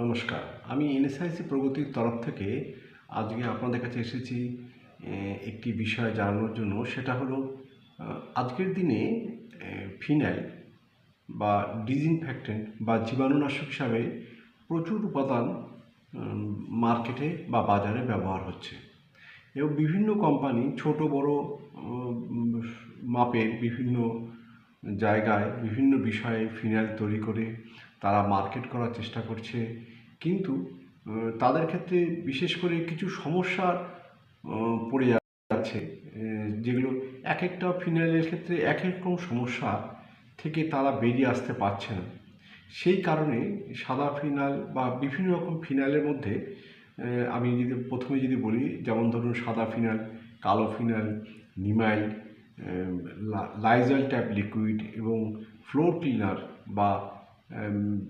নমস্কার। আমি এনএসআইসি প্রগতির তরফ থেকে আজকে আপনাদের কাছে এসেছি একটি বিষয় জানানোর জন্য। সেটা হলো আজকের দিনে ফিনাইল বা ডিসইনফেক্টেন্ট বা জীবাণুনাশক হিসাবে প্রচুর উপাদান মার্কেটে বা বাজারে ব্যবহার হচ্ছে। এবং বিভিন্ন কোম্পানি ছোট, বড় মাপের বিভিন্ন জায়গায় বিভিন্ন বিষয়ে ফিনাইল তৈরি করে তারা মার্কেট করার চেষ্টা করছে। কিন্তু তাদের ক্ষেত্রে বিশেষ করে কিছু সমস্যার পড়ে যাচ্ছে। যেগুলো এক একটা ফিনাইলের ক্ষেত্রে এক এক রকম সমস্যা থেকে তারা বেরিয়ে আসতে পারছে না। সেই কারণে সাদা ফিনাল বা বিভিন্ন রকম ফিনাইলের মধ্যে আমি যদি প্রথমে যদি বলি, যেমন ধরুন সাদা ফিনাইল কালো ফিনাইল নিমাইল লাইজল ট্যাপ লিকুইড এবং ফ্লোর ক্লিনার বা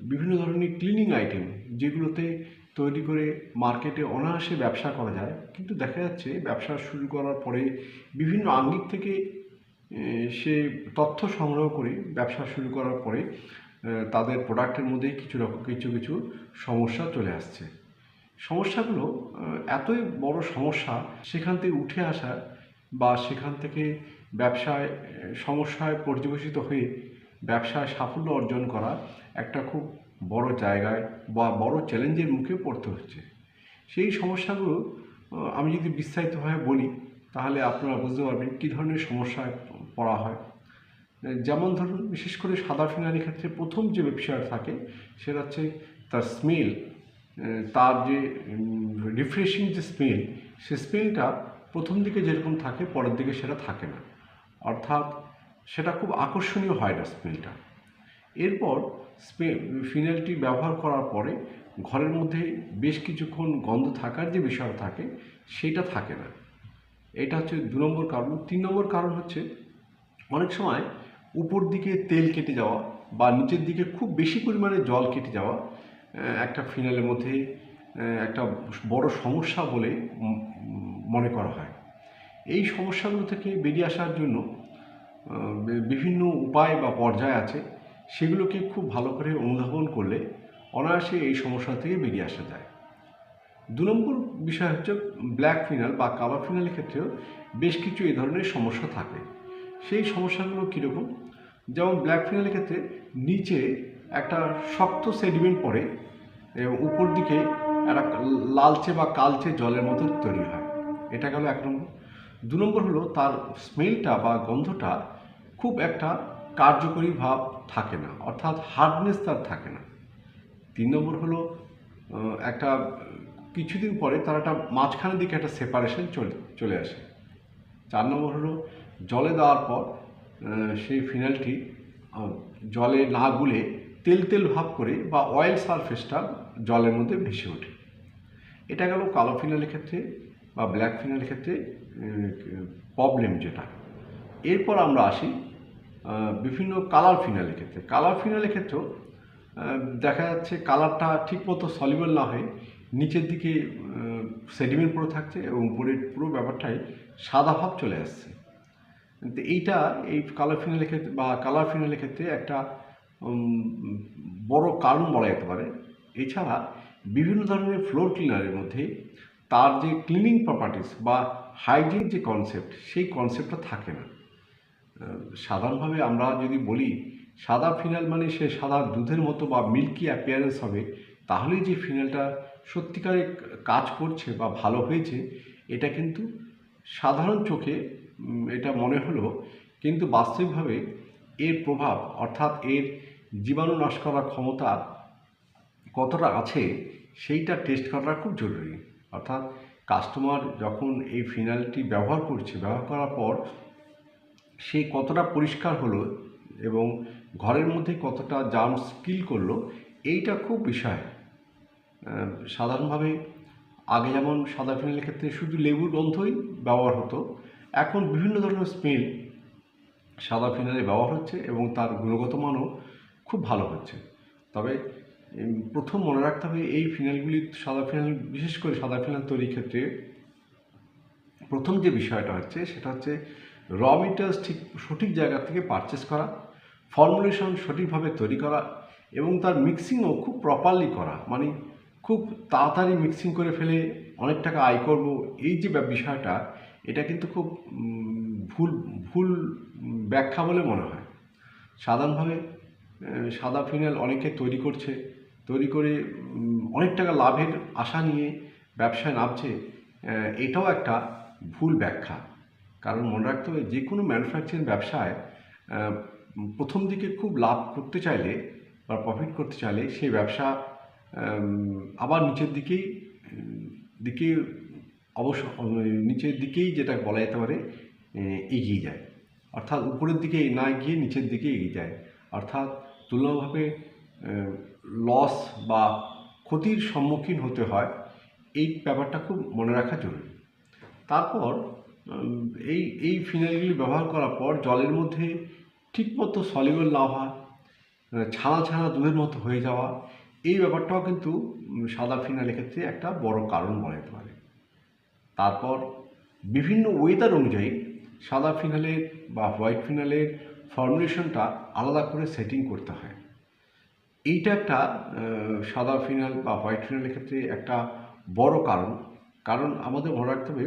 বিভিন্ন ধরনের ক্লিনিং আইটেম যেগুলোতে তৈরি করে মার্কেটে অনায়াসে ব্যবসা করা যায়। কিন্তু দেখা যাচ্ছে ব্যবসা শুরু করার পরে বিভিন্ন আঙ্গিক থেকে সে তথ্য সংগ্রহ করে ব্যবসা শুরু করার পরে তাদের প্রোডাক্টের মধ্যে কিছু রকম কিছু কিছু সমস্যা চলে আসছে। সমস্যাগুলো এতই বড় সমস্যা, সেখান থেকে উঠে আসা বা সেখান থেকে ব্যবসায় সমস্যায় পর্যবেসিত হয়ে ব্যবসায় সাফল্য অর্জন করা একটা খুব বড় জায়গায় বা বড় চ্যালেঞ্জের মুখে পড়তে হচ্ছে। সেই সমস্যাগুলো আমি যদি বিস্তারিতভাবে বলি, তাহলে আপনারা বুঝতে পারবেন কী ধরনের সমস্যায় পড়া হয়। যেমন ধরুন, বিশেষ করে সাদা ফিনাইলের ক্ষেত্রে প্রথম যে বিষয়টা থাকে, সেটা হচ্ছে তার স্মেল তার যে রিফ্রেশিং যে স্মেল সে স্মেলটা প্রথম দিকে যেরকম থাকে, পরের দিকে সেটা থাকে না। অর্থাৎ সেটা খুব আকর্ষণীয় হয় না স্মেলটা এরপর স্পে ফিনাইলটি ব্যবহার করার পরে ঘরের মধ্যে বেশ কিছুক্ষণ গন্ধ থাকার যে বিষয় থাকে, সেটা থাকে না। এটা হচ্ছে দু নম্বর কারণ। তিন নম্বর কারণ হচ্ছে অনেক সময় উপর দিকে তেল কেটে যাওয়া বা নিচের দিকে খুব বেশি পরিমাণে জল কেটে যাওয়া একটা ফিনাইলের মধ্যে একটা বড় সমস্যা বলে মনে করা হয়। এই সমস্যাগুলো থেকে বেরিয়ে আসার জন্য বিভিন্ন উপায় বা পর্যায় আছে, সেগুলোকে খুব ভালো করে অনুধাবন করলে অনায়াসে এই সমস্যা থেকে বেরিয়ে আসা যায়। দু নম্বর বিষয় হচ্ছে ব্ল্যাক ফিনাল বা কালো ফিনালের ক্ষেত্রেও বেশ কিছু এই ধরনের সমস্যা থাকে। সেই সমস্যাগুলো কীরকম? যেমন ব্ল্যাক ফিনালের ক্ষেত্রে নিচে একটা শক্ত সেডিমেন্ট পড়ে এবং উপর দিকে একটা লালচে বা কালচে জলের মতো তৈরি হয়। এটা গেল এক নম্বর। দু নম্বর হলো তার স্মেলটা বা গন্ধটা খুব একটা কার্যকরী ভাব থাকে না, অর্থাৎ হার্ডনেস তার থাকে না। তিন নম্বর হলো একটা, কিছুদিন পরে তার একটা মাঝখানের দিকে একটা সেপারেশন চলে চলে আসে। চার নম্বর হলো, জলে দেওয়ার পর সেই ফিনাইলটি জলে না গুলে তেল তেল ভাব করে বা অয়েল সারফেসটা জলের মধ্যে ভেসে ওঠে। এটা গেল কালো ফিনাইলের ক্ষেত্রে বা ব্ল্যাক ফিনাইলের ক্ষেত্রে প্রবলেম যেটা। এরপর আমরা আসি বিভিন্ন কালার ফিনালের ক্ষেত্রে। কালার ফিনাইলের ক্ষেত্রেও দেখা যাচ্ছে কালারটা ঠিকমতো সলিবল না হয়ে নিচের দিকে সেডিমেন্ট পড়ে থাকছে এবং উপরের পুরো ব্যাপারটাই সাদা ভাব চলে আসছে। এইটা এই কালার ফিনাইলের ক্ষেত্রে বা কালার ফিনাইলের ক্ষেত্রে একটা বড় কারণ বলা যেতে পারে। এছাড়া বিভিন্ন ধরনের ফ্লোর ক্লিনারের মধ্যে তার যে ক্লিনিং প্রপার্টিস বা হাইজিন যে কনসেপ্ট সেই কনসেপ্টটা থাকে না। সাধারণভাবে আমরা যদি বলি, সাদা ফিনাইল মানে সে সাদা দুধের মতো বা মিল্কি অ্যাপিয়ারেন্স হবে, তাহলেই যে ফিনাইলটা সত্যিকারে কাজ করছে বা ভালো হয়েছে, এটা কিন্তু সাধারণ চোখে এটা মনে হলো, কিন্তু বাস্তবিকভাবে এর প্রভাব, অর্থাৎ এর জীবাণু নাশ করার ক্ষমতা কতটা আছে, সেইটা টেস্ট করাটা খুব জরুরি। অর্থাৎ কাস্টমার যখন এই ফিনাইলটি ব্যবহার করছে, ব্যবহার করার পর সে কতটা পরিষ্কার হলো এবং ঘরের মধ্যে কতটা জার্মস কিল করল, এইটা খুব বিষয়। সাধারণভাবে আগে যেমন সাদা ফিনাইলের ক্ষেত্রে শুধু লেবুর গন্ধই ব্যবহার হতো, এখন বিভিন্ন ধরনের স্মেল সাদা ফিনাইলে ব্যবহার হচ্ছে এবং তার গুণগত মানও খুব ভালো হচ্ছে। তবে প্রথম মনে রাখতে হবে এই ফিনাইলগুলি সাদা ফিনাইল বিশেষ করে সাদা ফিনাইল তৈরির ক্ষেত্রে প্রথম যে বিষয়টা হচ্ছে, সেটা হচ্ছে র মেটেরিয়ালস ঠিক, সঠিক জায়গা থেকে পারচেস করা ফর্মুলেশন সঠিকভাবে তৈরি করা এবং তার মিক্সিংও খুব প্রপারলি করা। মানে খুব তাড়াতাড়ি মিক্সিং করে ফেলে অনেক টাকা আয় করব, এই যে বিষয়টা, এটা কিন্তু খুব ভুল ভুল ব্যাখ্যা বলে মনে হয়। সাধারণভাবে সাদা ফিনাইল অনেকে তৈরি করছে। তৈরি করে অনেক টাকা লাভের আশা নিয়ে ব্যবসায় নামছে এটাও একটা ভুল ব্যাখ্যা। কারণ মনে রাখতে হবে, যে কোনো ম্যানুফ্যাকচারিং ব্যবসায় প্রথম দিকে খুব লাভ করতে চাইলে বা প্রফিট করতে চাইলে সেই ব্যবসা আবার নিচের দিকেই, দিকে অবশ্য নিচের দিকেই যেটা বলা যেতে পারে এগিয়ে যায়। অর্থাৎ উপরের দিকে না গিয়ে নিচের দিকে এগিয়ে যায়। অর্থাৎ তুলনাভাবে লস বা ক্ষতির সম্মুখীন হতে হয়, এই ব্যাপারটা খুব মনে রাখা জরুরি। তারপর এই এই ফিনাইলগুলি ব্যবহার করার পর জলের মধ্যে ঠিকমতো সলিবল না হওয়া ছানা ছানা দুধের মতো হয়ে যাওয়া, এই ব্যাপারটাও কিন্তু সাদা ফিনাইলের ক্ষেত্রে একটা বড় কারণ বলা যেতে পারে। তারপর, বিভিন্ন ওয়েদার অনুযায়ী সাদা ফিনালের বা হোয়াইট ফিনালের ফর্মুলেশনটা আলাদা করে সেটিং করতে হয়। এইটা একটা সাদা ফিনাল বা হোয়াইট ফিনালের ক্ষেত্রে একটা বড় কারণ। কারণ আমাদের মনে রাখতে হবে,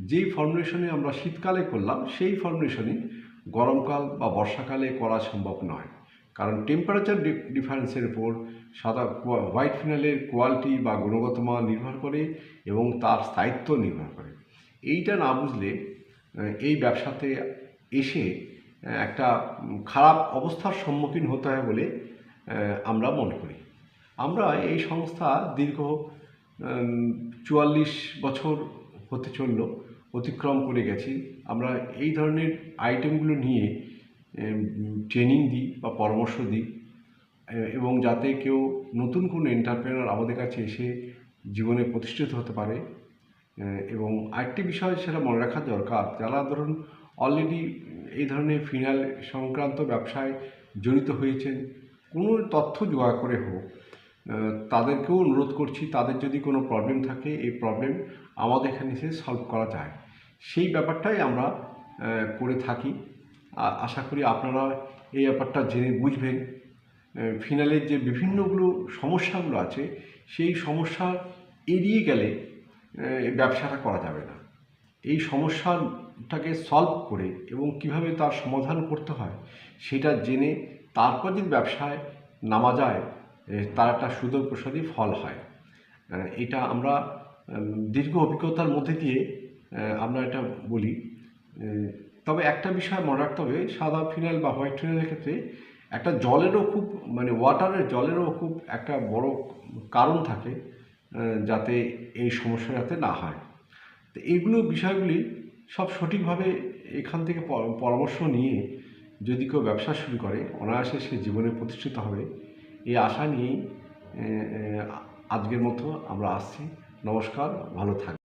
যেই ফর্মুলেশনে আমরা শীতকালে করলাম, সেই ফর্মুলেশনই গরমকাল বা বর্ষাকালে করা সম্ভব নয়। কারণ টেম্পারেচার ডিফারেন্সের উপর সাদা হোয়াইট ফিনালের কোয়ালিটি বা গুণগত মান নির্ভর করে এবং তার স্থায়িত্ব নির্ভর করে। এইটা না বুঝলে এই ব্যবসাতে এসে একটা খারাপ অবস্থার সম্মুখীন হতে হয় বলে আমরা মনে করি। আমরা এই সংস্থা দীর্ঘ চুয়াল্লিশ বছর হতে চলল, অতিক্রম করে গেছি। আমরা এই ধরনের আইটেমগুলো নিয়ে ট্রেনিং দিই বা পরামর্শ দিই এবং যাতে কেউ নতুন কোনো এন্টারপ্রেনার আমাদের কাছে এসে জীবনে প্রতিষ্ঠিত হতে পারে এবং আরেকটি বিষয় সেটা মনে রাখা দরকার, যারা ধরুন অলরেডি এই ধরনের ফিনাল সংক্রান্ত ব্যবসায় জড়িত হয়েছেন কোনো তথ্য জোগাড় করে হোক তাদেরকেও অনুরোধ করছি, তাদের যদি কোনো প্রবলেম থাকে, এই প্রবলেম আমাদের এখানে এসে সলভ করা যায়। সেই ব্যাপারটাই আমরা করে থাকি। আশা করি আপনারা এই ব্যাপারটা জেনে বুঝবেন। ফিনালের যে বিভিন্নগুলো সমস্যাগুলো আছে, সেই সমস্যা এড়িয়ে গেলে ব্যবসাটা করা যাবে না। এই সমস্যাটাকে সলভ করে এবং কীভাবে তার সমাধান করতে হয়, সেটা জেনে তারপর যদি ব্যবসায় নামা যায় তার একটা সুদূর প্রসাদী ফল হয়। এটা আমরা দীর্ঘ অভিজ্ঞতার মধ্যে দিয়ে আমরা এটা বলি। তবে একটা বিষয় মনে রাখতে হবে, সাদা ফিনাইল বা হোয়াইট ফিনাইলের ক্ষেত্রে একটা জলেরও খুব মানে ওয়াটারের জলেরও খুব একটা বড় কারণ থাকে যাতে এই সমস্যা যাতে না হয়। তো এইগুলো বিষয়গুলি সব সঠিকভাবে এখান থেকে পরামর্শ নিয়ে যদি কেউ ব্যবসা শুরু করে, অনায়াসে সে জীবনে প্রতিষ্ঠিত হবে। এই আশা নিয়েই আজকের মতো আমরা আসছি। নমস্কার, ভালো থাকবেন।